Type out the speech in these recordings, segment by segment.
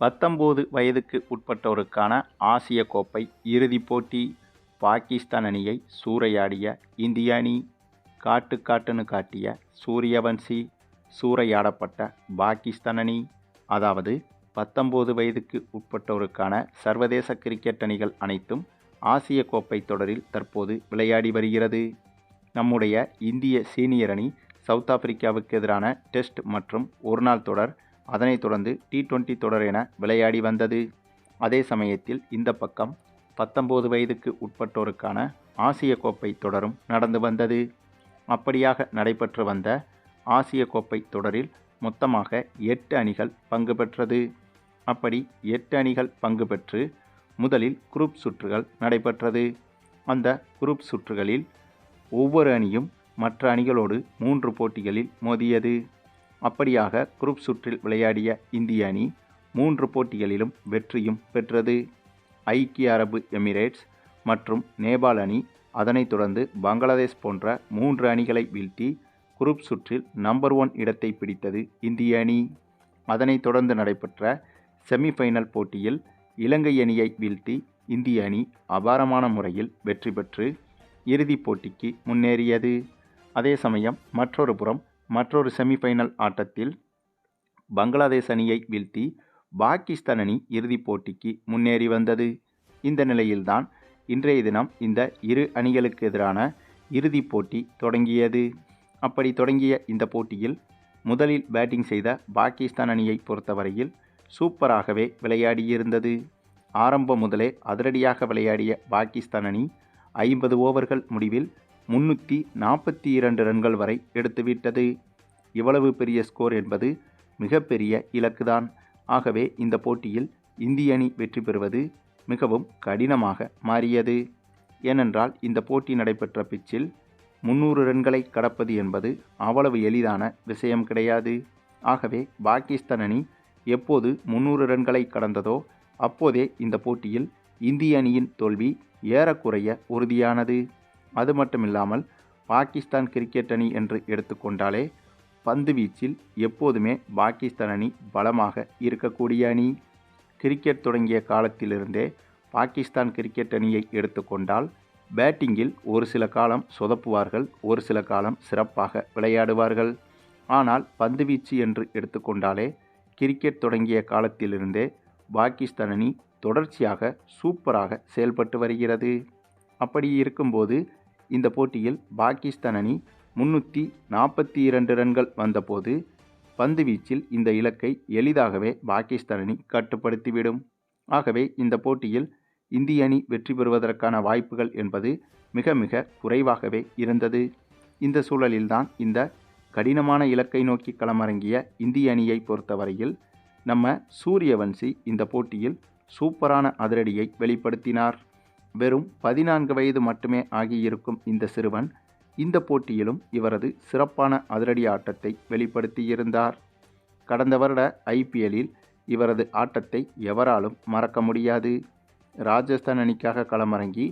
பத்தொம்போது வயதுக்கு உட்பட்டோருக்கான ஆசிய கோப்பை இறுதிப் போட்டி பாகிஸ்தான் அணியை சூறையாடிய இந்திய அணி காட்டு காட்டுன்னு காட்டிய சூரியவன்சி சூறையாடப்பட்ட பாகிஸ்தான் அணி. அதாவது பத்தொம்போது வயதுக்கு உட்பட்டோருக்கான சர்வதேச கிரிக்கெட் அணிகள் அனைத்தும் ஆசிய கோப்பை தொடரில் தற்போது விளையாடி வருகிறது. நம்முடைய இந்திய சீனியர் அணி சவுத் ஆப்பிரிக்காவுக்கு எதிரான டெஸ்ட் மற்றும் ஒருநாள் தொடர் அதனைத் தொடர்ந்து டி டுவெண்ட்டி தொடர் என விளையாடி வந்தது. அதே சமயத்தில் இந்த பக்கம் பத்தொம்போது வயதுக்கு உட்பட்டோருக்கான ஆசிய கோப்பை தொடரும் நடந்து வந்தது. அப்படியாக நடைபெற்று வந்த ஆசிய கோப்பை தொடரில் மொத்தமாக எட்டு அணிகள் பங்கு பெற்றது. அப்படி எட்டு அணிகள் பங்கு பெற்று முதலில் குரூப் சுற்றுகள் நடைபெற்றது. அந்த குரூப் சுற்றுகளில் ஒவ்வொரு அணியும் மற்ற அணிகளோடு மூன்று போட்டிகளில் மோதியது. அப்படியாக குரூப் சுற்றில் விளையாடிய இந்திய அணி மூன்று போட்டிகளிலும் வெற்றியும் பெற்றது. ஐக்கிய அரபு எமிரேட்ஸ் மற்றும் நேபாள் அணி அதனைத் தொடர்ந்து பங்களாதேஷ் போன்ற மூன்று அணிகளை வீழ்த்தி குரூப் சுற்றில் நம்பர் ஒன் இடத்தை பிடித்தது இந்திய அணி. அதனைத் தொடர்ந்து நடைபெற்ற செமிஃபைனல் போட்டியில் இலங்கை அணியை வீழ்த்தி இந்திய அணி அபாரமான முறையில் வெற்றி பெற்று இறுதிப் போட்டிக்கு முன்னேறியது. அதே சமயம் மற்றொரு புறம் மற்றொரு செமிஃபைனல் ஆட்டத்தில் பங்களாதேஷ் அணியை வீழ்த்தி பாகிஸ்தான் அணி இறுதிப் போட்டிக்கு முன்னேறி வந்தது. இந்த நிலையில்தான் இன்றைய தினம் இந்த இரு அணிகளுக்கு எதிரான இறுதிப் போட்டி தொடங்கியது. அப்படி தொடங்கிய இந்த போட்டியில் முதலில் பேட்டிங் செய்த பாகிஸ்தான் அணியை பொறுத்தவரையில் சூப்பராகவே விளையாடியிருந்தது. ஆரம்பம் முதலே அதிரடியாக விளையாடிய பாகிஸ்தான் அணி ஐம்பது ஓவர்கள் முடிவில் முன்னூற்றி நாற்பத்தி இரண்டு ரன்கள் வரை எடுத்துவிட்டது. இவ்வளவு பெரிய ஸ்கோர் என்பது மிகப்பெரிய இலக்குதான். ஆகவே இந்த போட்டியில் இந்திய அணி வெற்றி பெறுவது மிகவும் கடினமாக மாறியது. ஏனென்றால் இந்த போட்டி நடைபெற்ற பிச்சில் முன்னூறு ரன்களை கடப்பது என்பது அவ்வளவு எளிதான விஷயம் கிடையாது. ஆகவே பாகிஸ்தான் அணி எப்போது முன்னூறு ரன்களை கடந்ததோ அப்போதே இந்த போட்டியில் இந்திய அணியின் தோல்வி ஏறக்குறைய உறுதியானது. அது மட்டும் இல்லாமல் பாகிஸ்தான் கிரிக்கெட் அணி என்று எடுத்துக்கொண்டாலே பந்து வீச்சில் எப்போதுமே பாகிஸ்தான் அணி பலமாக இருக்கக்கூடிய அணி. கிரிக்கெட் தொடங்கிய காலத்திலிருந்தே பாகிஸ்தான் கிரிக்கெட் அணியை எடுத்துக்கொண்டால் பேட்டிங்கில் ஒரு சில காலம் சொதப்புவார்கள் ஒரு சில காலம் சிறப்பாக விளையாடுவார்கள். ஆனால் பந்துவீச்சு என்று எடுத்துக்கொண்டாலே கிரிக்கெட் தொடங்கிய காலத்திலிருந்தே பாகிஸ்தான் அணி தொடர்ச்சியாக சூப்பராக செயல்பட்டு வருகிறது. அப்படி இருக்கும்போது இந்த போட்டியில் பாகிஸ்தான் அணி முன்னூற்றி நாற்பத்தி இரண்டு ரன்கள் வந்தபோது பந்து வீச்சில் இந்த இலக்கை எளிதாகவே பாகிஸ்தான் அணி கட்டுப்படுத்திவிடும். ஆகவே இந்த போட்டியில் இந்திய அணி வெற்றி பெறுவதற்கான வாய்ப்புகள் என்பது மிக மிக குறைவாகவே இருந்தது. இந்த சூழலில்தான் இந்த கடினமான இலக்கை நோக்கி களமிறங்கிய இந்திய அணியை பொறுத்தவரையில் நம்ம சூரியவன்சி இந்த போட்டியில் சூப்பரான அதிரடியை வெளிப்படுத்தினார். வெறும் பதினான்கு வயது மட்டுமே ஆகியிருக்கும் இந்த சிறுவன். இந்த போட்டியிலும் இவரது சிறப்பான அதிரடி ஆட்டத்தை வெளிப்படுத்தியிருந்தார். கடந்த வருட ஐபிஎல்லில் இவரது ஆட்டத்தை எவராலும் மறக்க முடியாது. ராஜஸ்தான் அணிக்காக களமிறங்கி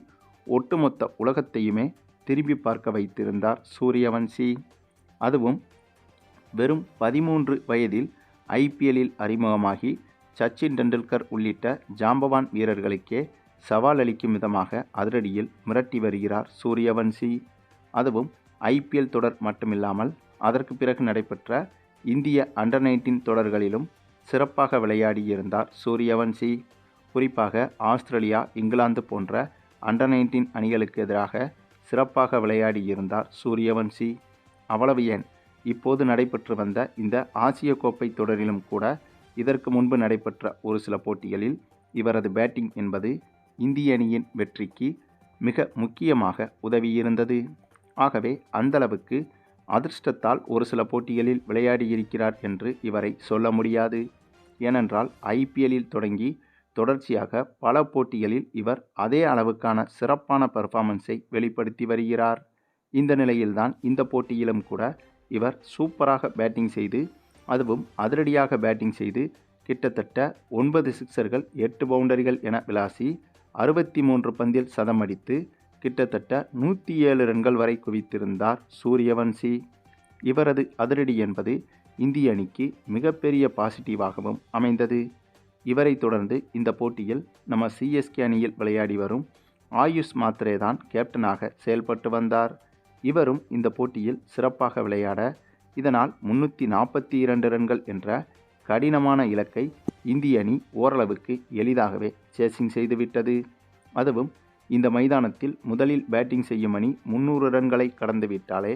ஒட்டுமொத்த உலகத்தையுமே திரும்பி பார்க்க வைத்திருந்தார் சூரியவன்சி. அதுவும் வெறும் பதிமூன்று வயதில் ஐபிஎல்லில் அறிமுகமாகி சச்சின் டெண்டுல்கர் உள்ளிட்ட ஜாம்பவான் வீரர்களுக்கே சவால் அளிக்கும் விதமாக அதிரடியில் மிரட்டி வருகிறார் சூரியவன்சி. அதுவும் ஐபிஎல் தொடர் மட்டுமில்லாமல் அதற்கு பிறகு நடைபெற்ற இந்திய அண்டர் நைன்டீன் தொடர்களிலும் சிறப்பாக விளையாடியிருந்தார் சூரியவன்சி. குறிப்பாக ஆஸ்திரேலியா இங்கிலாந்து போன்ற அண்டர் நைன்டீன் அணிகளுக்கு எதிராக சிறப்பாக விளையாடியிருந்தார் சூரியவன்சி. அவ்வளவு ஏன் இப்போது நடைபெற்று வந்த இந்த ஆசிய கோப்பை தொடரிலும் கூட இதற்கு முன்பு நடைபெற்ற ஒரு சில போட்டிகளில் இவரது பேட்டிங் என்பது இந்திய அணியின் வெற்றிக்கு மிக முக்கியமாக உதவியிருந்தது. ஆகவே அந்தளவுக்கு அதிர்ஷ்டத்தால் ஒரு சில போட்டிகளில் விளையாடியிருக்கிறார் என்று இவரை சொல்ல முடியாது. ஏனென்றால் ஐபிஎல்லில் தொடங்கி தொடர்ச்சியாக பல போட்டிகளில் இவர் அதே அளவுக்கான சிறப்பான பெர்ஃபார்மன்ஸை வெளிப்படுத்தி வருகிறார். இந்த நிலையில்தான் இந்த போட்டியிலும் கூட இவர் சூப்பராக பேட்டிங் செய்து அதுவும் அதிரடியாக பேட்டிங் செய்து கிட்டத்தட்ட ஒன்பது சிக்சர்கள் எட்டு பவுண்டரிகள் என விளாசி அறுபத்தி மூன்று பந்தில் சதம் அடித்து கிட்டத்தட்ட நூற்றி ஏழு ரன்கள் வரை குவித்திருந்தார் சூரியவன்சி. இவரது அதிரடி என்பது இந்திய அணிக்கு மிகப்பெரிய பாசிட்டிவாகவும் அமைந்தது. இவரை தொடர்ந்து இந்த போட்டியில் நம்ம சிஎஸ்கே அணியில் விளையாடி வரும் ஆயுஷ் மாத்ரே தான் கேப்டனாக செயல்பட்டு வந்தார். இவரும் இந்த போட்டியில் சிறப்பாக விளையாட இதனால் முன்னூற்றி நாற்பத்தி இரண்டு ரன்கள் என்ற கடினமான இலக்கை இந்திய அணி ஓரளவுக்கு எளிதாகவே சேசிங் செய்துவிட்டது. அதுவும் இந்த மைதானத்தில் முதலில் பேட்டிங் செய்யும் அணி முன்னூறு ரன்களை கடந்துவிட்டாலே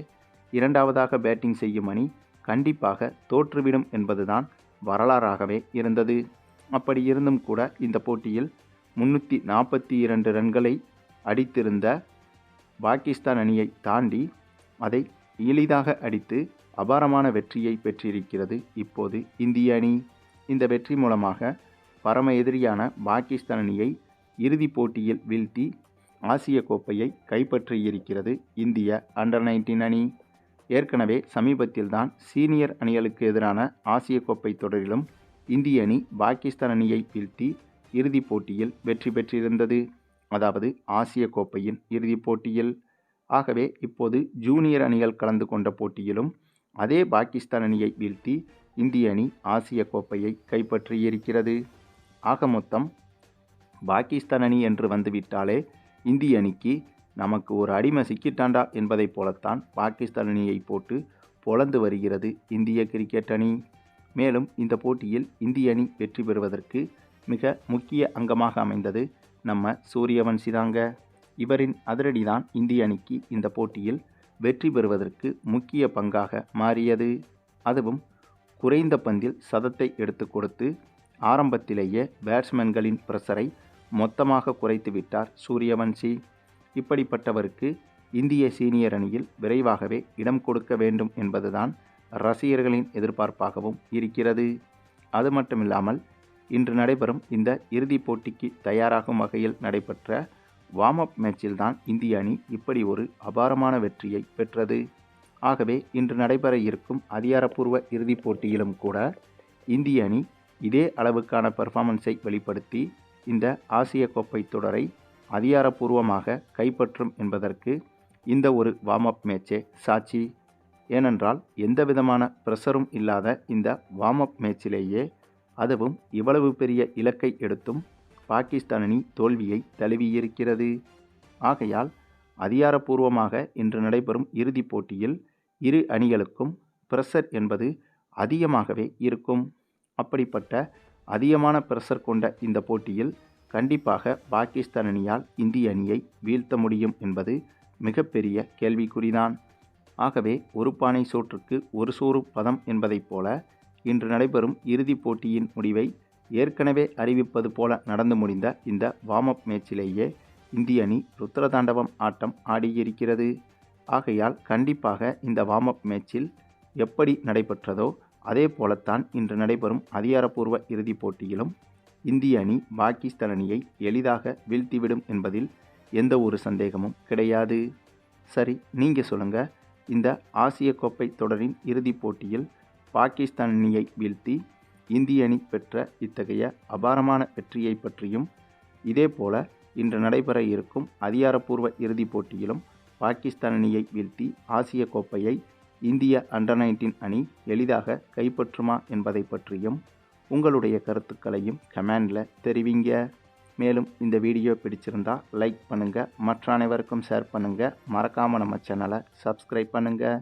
இரண்டாவதாக பேட்டிங் செய்யும் அணி கண்டிப்பாக தோற்றுவிடும் என்பதுதான் வரலாறாகவே இருந்தது. அப்படி இருந்தும் கூட இந்த போட்டியில் முன்னூற்றி நாற்பத்தி இரண்டு ரன்களை அடித்திருந்த பாகிஸ்தான் அணியை தாண்டி அதை எளிதாக அடித்து அபாரமான வெற்றியை பெற்றிருக்கிறது இப்போது இந்திய அணி. இந்த வெற்றி மூலமாக பரம எதிரியான பாகிஸ்தான் அணியை இறுதிப் போட்டியில் வீழ்த்தி ஆசிய கோப்பையை கைப்பற்றியிருக்கிறது இந்திய அண்டர் நைன்டீன் அணி. ஏற்கனவே சமீபத்தில்தான் சீனியர் அணிகளுக்கு எதிரான ஆசிய கோப்பை தொடரிலும் இந்திய அணி பாகிஸ்தான் அணியை வீழ்த்தி இறுதிப் போட்டியில் வெற்றி பெற்றிருந்தது. அதாவது ஆசிய கோப்பையின் இறுதிப் போட்டியில். ஆகவே இப்போது ஜூனியர் அணிகள் கலந்து கொண்ட போட்டியிலும் அதே பாகிஸ்தான் அணியை வீழ்த்தி இந்திய அணி ஆசிய கோப்பையை கைப்பற்றியிருக்கிறது ஆக மொத்தம் பாகிஸ்தான் அணி என்று வந்துவிட்டாலே இந்திய அணிக்கு நமக்கு ஒரு அடிமை சிக்கிட்டாண்டா என்பதைப் போலத்தான் பாகிஸ்தான் அணியை போட்டு பொழந்து வருகிறது இந்திய கிரிக்கெட் அணி. மேலும் இந்த போட்டியில் இந்திய அணி வெற்றி பெறுவதற்கு மிக முக்கிய அங்கமாக அமைந்தது நம்ம சூரியவன்சி தாங்க இவரின் அதிரடிதான் இந்திய அணிக்கு இந்த போட்டியில் வெற்றி பெறுவதற்கு முக்கிய பங்காக மாறியது. அதுவும் குறைந்த பந்தில் சதத்தை எடுத்து கொடுத்து ஆரம்பத்திலேயே பேட்ஸ்மேன்களின் பிரஷரை மொத்தமாக குறைத்து விட்டார் சூரியவன்சி இப்படிப்பட்டவருக்கு இந்திய சீனியர் அணியில் விரைவாகவே இடம் கொடுக்க வேண்டும் என்பதுதான் ரசிகர்களின் எதிர்பார்ப்பாகவும் இருக்கிறது. அது மட்டுமில்லாமல் இன்று நடைபெறும் இந்த இறுதிப் போட்டிக்கு தயாராகும் வகையில் நடைபெற்ற வார்ம் அப் மேட்சில்தான் இந்திய அணி இப்படி ஒரு அபாரமான வெற்றியை பெற்றது. ஆகவே இன்று நடைபெற இருக்கும் அதிகாரப்பூர்வ இறுதிப் போட்டியிலும் கூட இந்திய அணி இதே அளவுக்கான பெர்ஃபார்மன்ஸை வெளிப்படுத்தி இந்த ஆசிய கோப்பை தொடரை அதிகாரப்பூர்வமாக கைப்பற்றும் என்பதற்கு இந்த ஒரு வார்ம் அப் மேட்சே சாட்சி. ஏனென்றால் எந்த விதமான ப்ரெஷரும் இல்லாத இந்த வார்ம் அப் மேட்சிலேயே அதுவும் இவ்வளவு பெரிய இலக்கை எடுத்தும் பாகிஸ்தான் அணி தோல்வியை தழுவியிருக்கிறது. ஆகையால் அதிகாரப்பூர்வமாக இன்று நடைபெறும் இறுதிப் போட்டியில் இரு அணிகளுக்கும் பிரஷர் என்பது அதிகமாகவே இருக்கும். அப்படிப்பட்ட அதிகமான பிரஷர் கொண்ட இந்த போட்டியில் கண்டிப்பாக பாகிஸ்தான் அணியால் இந்திய அணியை வீழ்த்த முடியும் என்பது மிகப்பெரிய கேள்விக்குறிதான். ஆகவே ஒரு பானை சோற்றுக்கு ஒரு சோறு பதம் என்பதைப் போல இன்று நடைபெறும் இறுதிப் போட்டியின் முடிவை ஏற்கனவே அறிவிப்பது போல நடந்து முடிந்த இந்த வார்ம் அப் மேட்சிலேயே இந்திய அணி ருத்ரதாண்டவம் ஆட்டம் ஆடியிருக்கிறது. ஆகையால் கண்டிப்பாக இந்த வார்ம் அப் மேட்சில் எப்படி நடைபெற்றதோ அதே போலத்தான் இன்று நடைபெறும் அதிகாரப்பூர்வ இறுதிப் போட்டியிலும் இந்திய அணி பாகிஸ்தான் அணியை எளிதாக வீழ்த்திவிடும் என்பதில் எந்த ஒரு சந்தேகமும் கிடையாது. சரி நீங்கள் சொல்லுங்கள் இந்த ஆசிய கோப்பை தொடரின் இறுதிப் போட்டியில் பாகிஸ்தான் அணியை வீழ்த்தி இந்திய அணி பெற்ற இத்தகைய அபாரமான வெற்றியை பற்றியும் இதேபோல இன்று நடைபெற இருக்கும் அதிகாரப்பூர்வ இறுதிப் போட்டியிலும் பாகிஸ்தான் அணியை வீழ்த்தி ஆசிய கோப்பையை இந்திய அண்டர் நைன்டீன் அணி எளிதாக கைப்பற்றுமா என்பதை பற்றியும் உங்களுடைய கருத்துக்களையும் கமெண்டில் தெரிவிங்க. மேலும் இந்த வீடியோ பிடிச்சிருந்தா லைக் பண்ணுங்கள் மற்ற அனைவருக்கும் ஷேர் பண்ணுங்கள் மறக்காமல் நம்ம சேனலை சப்ஸ்கிரைப் பண்ணுங்கள்